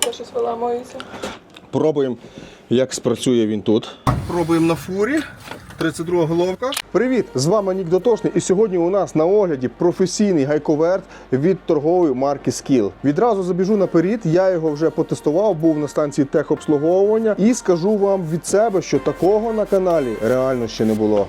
Тут щось виламується. Пробуємо, як спрацює він тут. Пробуємо на фурі. 32 головка. Привіт! З вами Нік Дотошний. І сьогодні у нас на огляді професійний гайковерт від торгової марки Skill. Відразу забіжу наперед. Я його вже потестував, був на станції техобслуговування. І скажу вам від себе, що такого на каналі реально ще не було.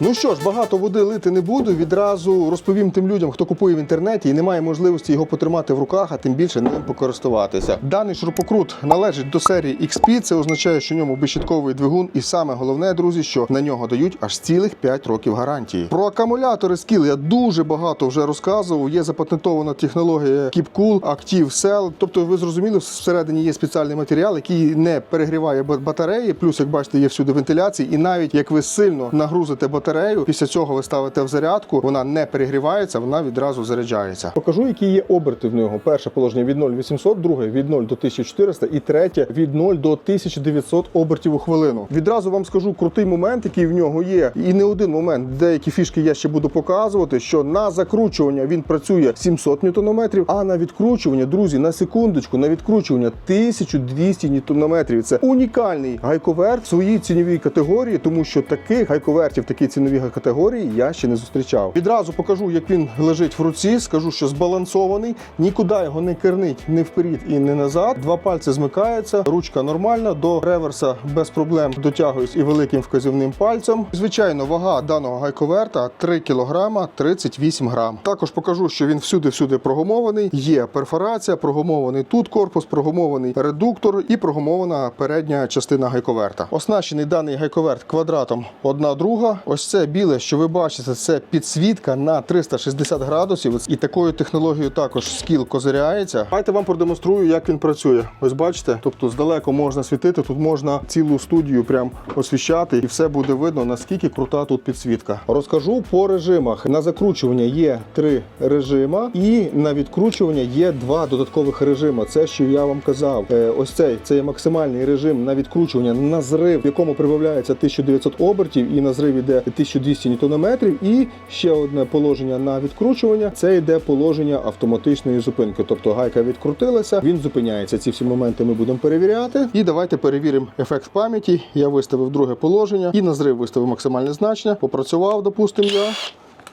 Ну що ж, багато води лити не буду. Відразу розповім тим людям, хто купує в інтернеті і не має можливості його потримати в руках, а тим більше ним покористуватися. Даний шурупокрут належить до серії XP. Це означає, що в ньому безщитковий двигун, і саме головне, друзі, що на нього дають аж цілих 5 років гарантії. Про акумулятори Skill я дуже багато вже розказував. Є запатентована технологія KeepCool, Active Cell. Тобто, ви зрозуміли, всередині є спеціальний матеріал, який не перегріває батареї. Плюс, як бачите, є всюди вентиляції. І навіть як ви сильно нагрузите батарею, після цього ви ставите в зарядку, вона не перегрівається, вона відразу заряджається. Покажу, які є оберти в нього. Перше положення від 0,800, друге від 0 до 1400 і третє від 0 до 1900 обертів у хвилину. Відразу вам скажу крутий момент, який в нього є. І не один момент. Деякі фішки я ще буду показувати. Що на закручування він працює 700 ньютонометрів, а на відкручування, друзі, на секундочку, на відкручування 1200 ньютонометрів. Це унікальний гайковерт в своїй ціновій категорії, тому що таких гайковертів, такі цінові категорії я ще не зустрічав. Відразу покажу, як він лежить в руці. Скажу, що збалансований, нікуди його не кернить ні вперед і не назад. Два пальці змикаються, ручка нормальна. До реверса без проблем дотягуюсь і великим вказівним пальцем. Звичайно, вага даного гайковерта 3 кг 38 грам. Також покажу, що він всюди-всюди прогумований. Є перфорація, прогумований тут корпус, прогумований редуктор і прогумована передня частина гайковерта. Оснащений даний гайковерт квадратом одна друга. Ось це біле, що ви бачите, це підсвітка на 360 градусів. І такою технологією також скіл козиряється. Давайте вам продемонструю, як він працює. Ось бачите, тобто здалеку можна світити. Тут можна цілу студію прям освіщати, і все буде видно, наскільки крута тут підсвітка. Розкажу по режимах. На закручування є три режима, і на відкручування є два додаткових режима. Це що я вам казав. Е, Ось цей це є максимальний режим на відкручування на зрив, в якому прибавляється 1900 обертів, і на зрив іде 1200 ньютонометрів. І ще одне положення на відкручування. Це йде положення автоматичної зупинки. Тобто гайка відкрутилася, він зупиняється. Ці всі моменти ми будемо перевіряти. І давайте перевіримо ефект пам'яті. Я виставив друге положення і на зрив виставив максимальне значення. Попрацював, допустимо, я.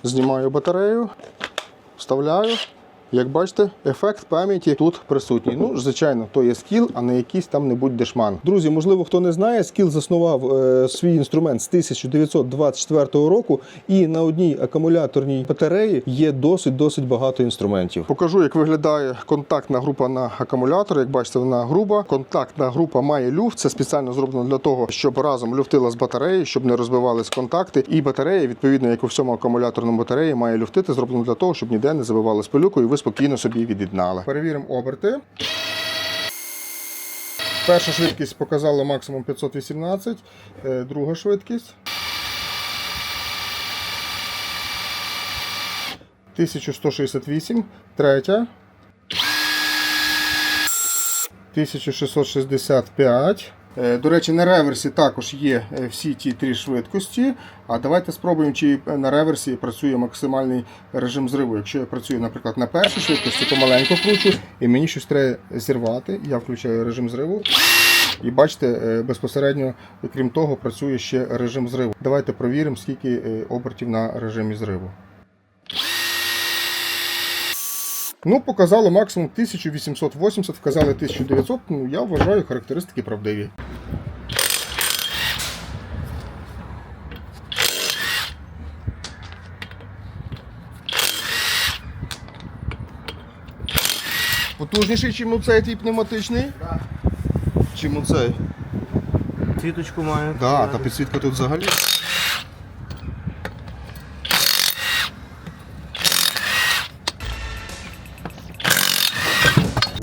Знімаю батарею, вставляю. Як бачите, ефект пам'яті тут присутній. Ну, звичайно, то є скіл, а не якийсь там небудь дешман. Друзі, можливо, хто не знає, скіл заснував е, свій інструмент з 1924 року, і на одній акумуляторній батареї є досить досить багато інструментів. Покажу, як виглядає контактна група на акумулятор. Як бачите, вона груба. Контактна група має люфт. Це спеціально зроблено для того, щоб разом люфтила з батареї, щоб не розбивались контакти. І батарея, відповідно, як у всьому акумуляторному батареї, має люфтити. Зроблено для того, щоб ніде не забивалась пилюку, і ви спокійно собі від'єднали. Перевіримо оберти. Перша швидкість показала максимум 518, е, друга швидкість. 1168, третя. 1665. Е, До речі, на реверсі також є е, всі ті три швидкості. А давайте спробуємо, чи на реверсі працює максимальний режим зриву. Якщо я працюю, наприклад, на першій швидкості, то маленько кручу, і мені щось треба зірвати. Я включаю режим зриву. І бачите, е, безпосередньо, крім того, працює ще режим зриву. Давайте провіримо, скільки е, обертів на режимі зриву. Ну, показало максимум 1880, вказали 1900. Ну, я вважаю характеристики правдиві. Потужніший, чим у цей тип пневматичний? Так. Чим у цей? Цвіточку має. Так, да, та підсвітка тут взагалі.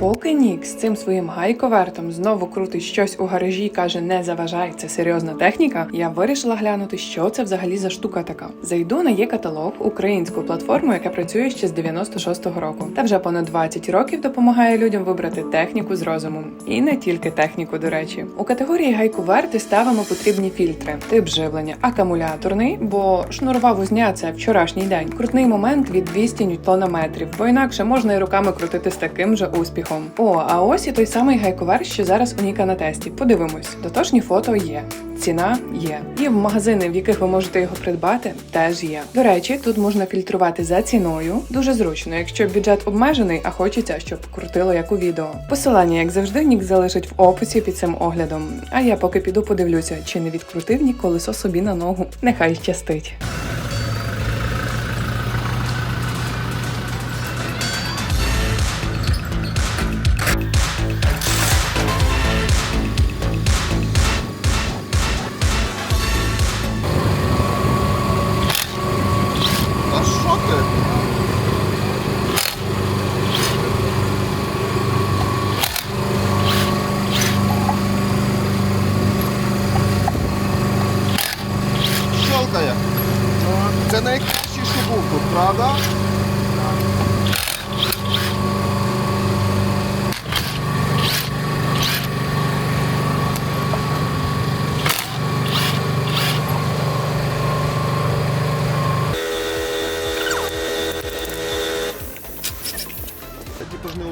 Поки Нік з цим своїм гайковертом знову крутить щось у гаражі і каже: не заважай, це серйозна техніка. Я вирішила глянути, що це взагалі за штука така. Зайду на є каталог українську платформу, яка працює ще з 96-го року, та вже понад 20 років допомагає людям вибрати техніку з розумом. І не тільки техніку, до речі. У категорії гайковерти ставимо потрібні фільтри, тип живлення, акумуляторний, бо шнурова вузня це вчорашній день. Крутний момент від 200 ньютонометрів, бо інакше можна і руками крутити з таким же успіхом. О, а ось і той самий гайковер, що зараз у Ніка на тесті. Подивимось, дотошні фото є. Ціна є. І в магазини, в яких ви можете його придбати, теж є. До речі, тут можна фільтрувати за ціною. Дуже зручно, якщо бюджет обмежений, а хочеться, щоб крутило як у відео. Посилання, як завжди, Нік залишить в описі під цим оглядом. А я поки піду подивлюся, чи не відкрутив Нік колесо собі на ногу. Нехай щастить.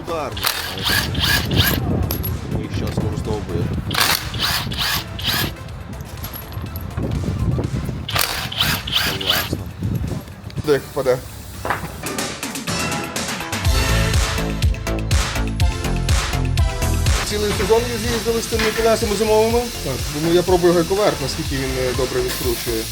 Ж не ударник. Їх зараз використовує. Ясно. Де впаде? Цілий сезон ви з'їздили з тими колесами зимовими? Так. Думаю, я пробую гайковерт, наскільки він е, добре відкручує.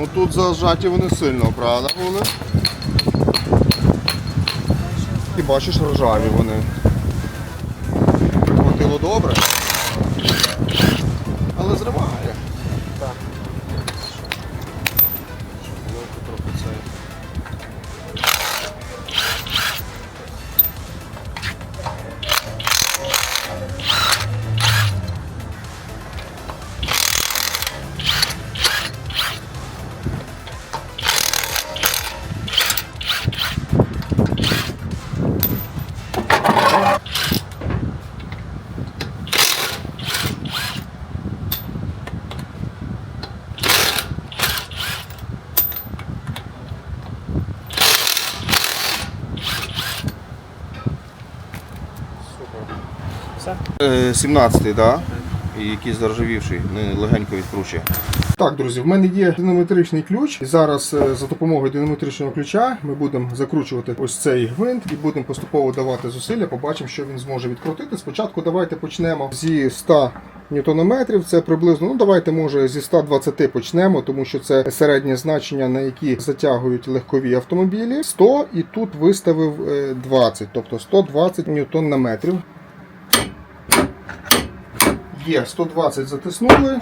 Ну тут зажаті вони сильно, правда були? І бачиш, ржаві вони. Прихватило добре. Але зриває. 17-й, так? І якийсь заржавівший, легенько відкручує. Так, друзі, в мене є динамометричний ключ. І зараз е, за допомогою динамометричного ключа ми будемо закручувати ось цей гвинт і будемо поступово давати зусилля. Побачимо, що він зможе відкрутити. Спочатку давайте почнемо зі 100 ньютонометрів. Це приблизно, ну давайте може зі 120 почнемо, тому що це середнє значення, на які затягують легкові автомобілі. 100 і тут виставив е, 20, тобто 120 ньютонометрів. Є, 120 затиснули.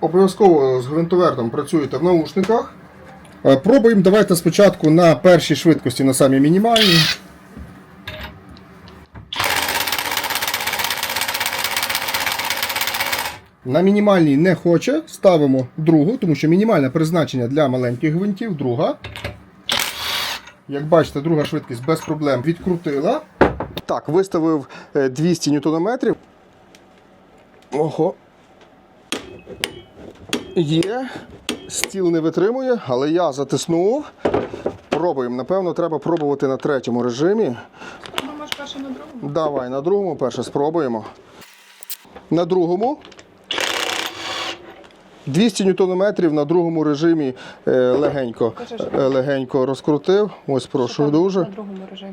Обов'язково з гвинтовертом працюєте в наушниках. Е, Пробуємо. Давайте спочатку на першій швидкості, на самій мінімальній. На мінімальній не хоче, ставимо другу, тому що мінімальне призначення для маленьких гвинтів, друга. Як бачите, друга швидкість без проблем відкрутила. Так, виставив е, 200 ньютонометрів. Ого. Є. Стіл не витримує, але я затиснув. Пробуємо. Напевно, треба пробувати на третьому режимі. Ну, може, перше на другому. Давай на другому перше спробуємо. На другому. 200 ньютонометрів на другому режимі е, легенько, е, легенько розкрутив. Ось прошу дуже. На другому режимі.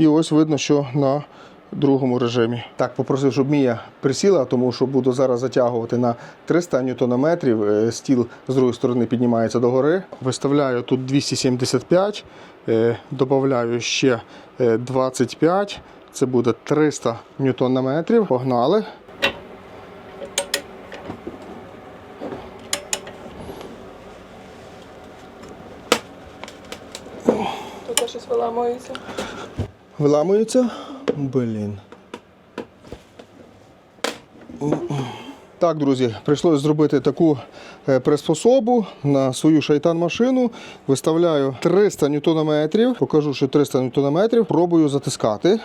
І ось видно, що на другому режимі. Так, попросив, щоб Мія присіла, тому що буду зараз затягувати на 300 ньютонометрів. Е, Стіл з другої сторони піднімається догори. Виставляю тут 275, е, додаю ще е, 25. Це буде 300 ньютонометрів. Погнали. Тут щось виламується. Виламується. Блін. Так, друзі, прийшлося зробити таку е, приспособу на свою шайтан-машину. Виставляю 300 ньютонометрів. Покажу, що 300 ньютонометрів. Пробую затискати.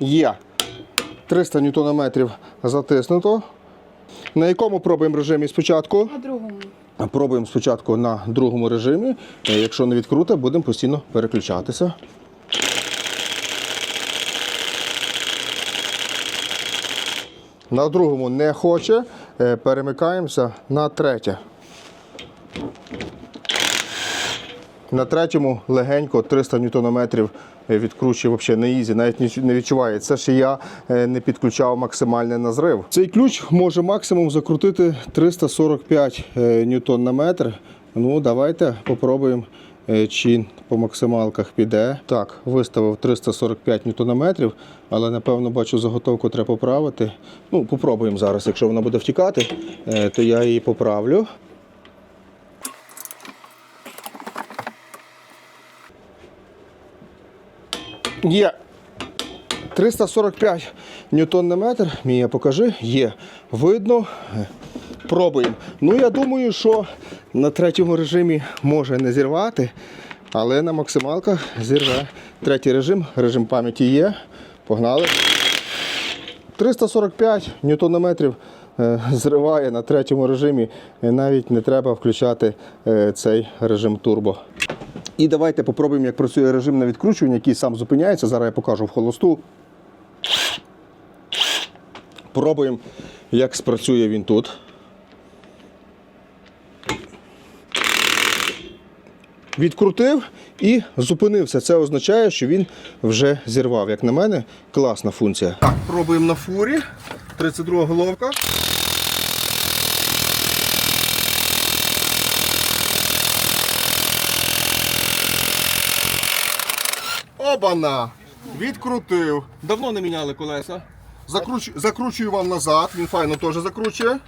Є. 300 ньютонометрів затиснуто. На якому пробуємо режимі спочатку? На другому. Пробуємо спочатку на другому режимі. Е, Якщо не відкрута, будемо постійно переключатися. На другому не хоче. Е, Перемикаємося на третє. На третьому легенько 300 ньютонометрів е, відкручує взагалі на ізі, навіть не відчуває. Це ще я е, не підключав максимальний на зрив. Цей ключ може максимум закрутити 345 е, ньютон на метр. Ну, давайте попробуємо, чи по максималках піде. Так, виставив 345 ньютонометрів, але напевно бачу заготовку треба поправити. Ну, попробуємо зараз. Якщо вона буде втікати, то я її поправлю. Є 345 ньютон на метр. Мія, покажи. Є. Видно. Пробуємо. Ну, я думаю, що на третьому режимі може не зірвати, але на максималках зірве. Третій режим, режим пам'яті є. Погнали. 345 ньютонометрів е, зриває на третьому режимі. Е, Навіть не треба включати е, цей режим турбо. І давайте попробуємо, як працює режим на відкручування, який сам зупиняється. Зараз я покажу в холосту. Пробуємо, як спрацює він тут. Відкрутив і зупинився. Це означає, що він вже зірвав. Як на мене, класна функція. Так, пробуємо на фурі. 32 головка. Обана! Відкрутив. Давно не міняли колеса. Закруч... Закручую вам назад, він файно теж закручує.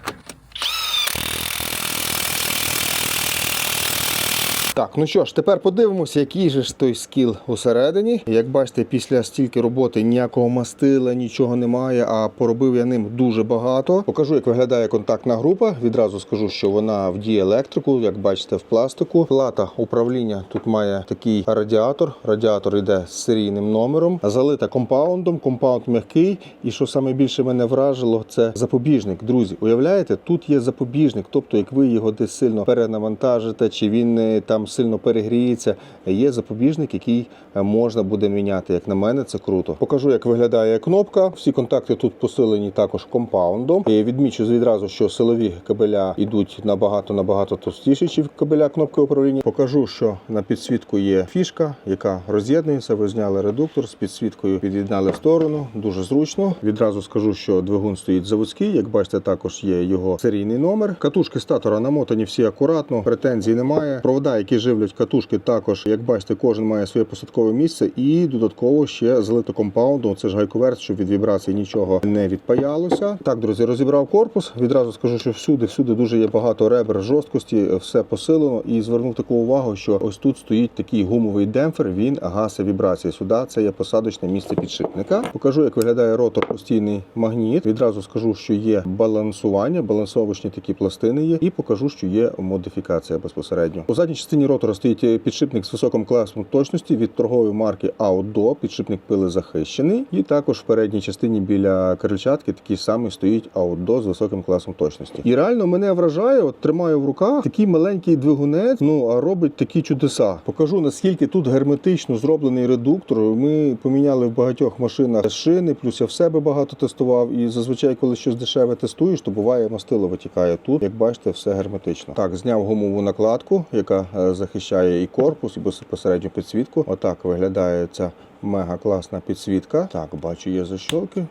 Так, ну що ж, тепер подивимося, який же ж той скіл усередині. Як бачите, після стільки роботи ніякого мастила, нічого немає, а поробив я ним дуже багато. Покажу, як виглядає контактна група. Відразу скажу, що вона в діелектрику, як бачите, в пластику. Плата управління тут має такий радіатор. Радіатор йде з серійним номером, залита компаундом. Компаунд м'який. І що саме більше мене вражило, це запобіжник. Друзі, уявляєте, тут є запобіжник. Тобто, як ви його десь сильно перенавантажите, чи він е, там сильно перегріється, є запобіжник, який е, можна буде міняти. Як на мене, це круто. Покажу, як виглядає кнопка. Всі контакти тут посилені також компаундом. І відмічу відразу, що силові кабеля йдуть набагато набагато товстіші, ніж кабеля кнопки управління. Покажу, що на підсвітку є фішка, яка роз'єднується. Ви зняли редуктор з підсвіткою, під'єднали в сторону. Дуже зручно. Відразу скажу, що двигун стоїть заводський. Як бачите, також є його серійний номер. Катушки статора намотані всі акуратно, претензій немає. Провода, які живлять катушки, також, як бачите, кожен має своє посадкове місце і додатково ще залито компаундом. Це ж гайковерт, щоб від вібрацій нічого не відпаялося. Так, друзі, розібрав корпус. Відразу скажу, що всюди, всюди дуже є багато ребер жорсткості, все посилено. І звернув таку увагу, що ось тут стоїть такий гумовий демпфер. Він гасить вібрації. Сюди це є посадочне місце підшипника. Покажу, як виглядає ротор постійний магніт. Відразу скажу, що є балансування, балансовочні такі пластини є, і покажу, що є модифікація безпосередньо. У задній частині Всередині ротора стоїть е, підшипник з високим класом точності від торгової марки Аудо. Підшипник пили захищений. І також в передній частині біля крильчатки такий самий стоїть Аудо з високим класом точності. І реально мене вражає, от тримаю в руках такий маленький двигунець, ну а робить такі чудеса. Покажу наскільки тут герметично зроблений редуктор. Ми поміняли в багатьох машинах шини, плюс я в себе багато тестував. І зазвичай, коли щось дешеве тестуєш, то буває мастило витікає. Тут, як бачите, все герметично. Так, зняв гумову накладку, яка е, захищає і корпус, і безпосередньо підсвітку. Отак виглядає ця. Мега класна підсвітка. Так, бачу, є.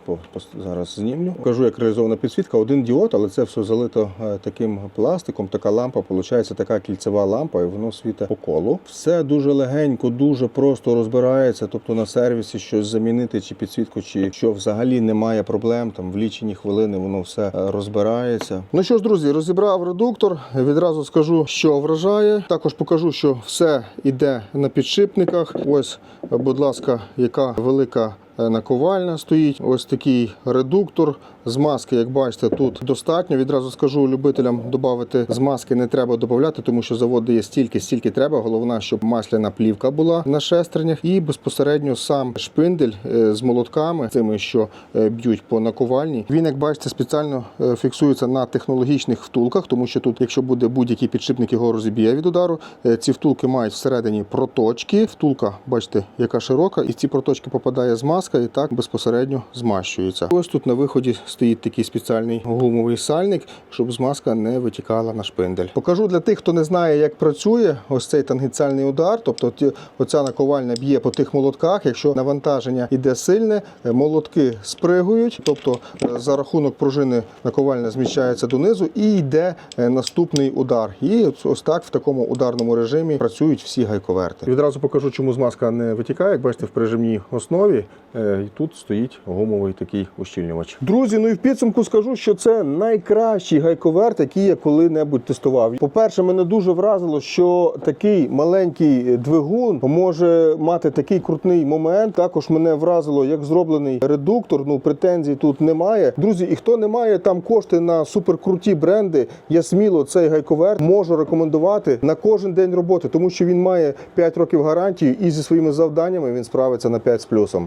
По- Зараз знімлю. Покажу, як реалізована підсвітка. Один діод, але це все залито е, таким пластиком. Така лампа, виходить, така кільцева лампа, і воно світить по колу. Все дуже легенько, дуже просто розбирається. Тобто на сервісі щось замінити, чи підсвітку, чи що взагалі немає проблем. Там в лічені хвилини воно все е, розбирається. Ну що ж, друзі, розібрав редуктор. Відразу скажу, що вражає. Також покажу, що все іде на підшипниках. Ось, будь ласка, яка велика. е, Наковальня стоїть, ось такий редуктор. Змазки, як бачите, тут достатньо. Відразу скажу любителям додати змазки не треба додати, тому що завод дає стільки, стільки треба. Головне, щоб масляна плівка була на шестернях, і безпосередньо сам шпиндель е, з молотками, цими, що е, б'ють по наковальні. Він, як бачите, спеціально е, фіксується на технологічних втулках, тому що тут, якщо буде будь-який підшипник, його розіб'є від удару. Ці втулки мають всередині проточки. Втулка, бачите, яка широка, і в ці проточки попадає змазка і так безпосередньо змащується. Ось тут на виході стоїть такий спеціальний гумовий сальник, щоб змазка не витікала на шпиндель. Покажу для тих, хто не знає, як працює ось цей тангенціальний удар. Тобто оця наковальня б'є по тих молотках. Якщо навантаження йде сильне, е, молотки спригують, тобто е, за рахунок пружини наковальня зміщається донизу і йде е, наступний удар. І ось- так в такому ударному режимі працюють всі гайковерти. Відразу покажу, чому змазка не витікає. Як бачите, в прижимній основі і тут стоїть гумовий такий ущільнювач. Друзі, ну і в підсумку скажу, що це найкращий гайковерт, який я коли-небудь тестував. По-перше, мене дуже вразило, що такий маленький двигун може мати такий крутний момент. Також мене вразило, як зроблений редуктор. Ну претензій тут немає. Друзі, і хто не має там кошти на суперкруті бренди, я сміло цей гайковерт можу рекомендувати на кожен день роботи, тому що він має 5 років гарантії і зі своїми завданнями він справиться на 5 з плюсом.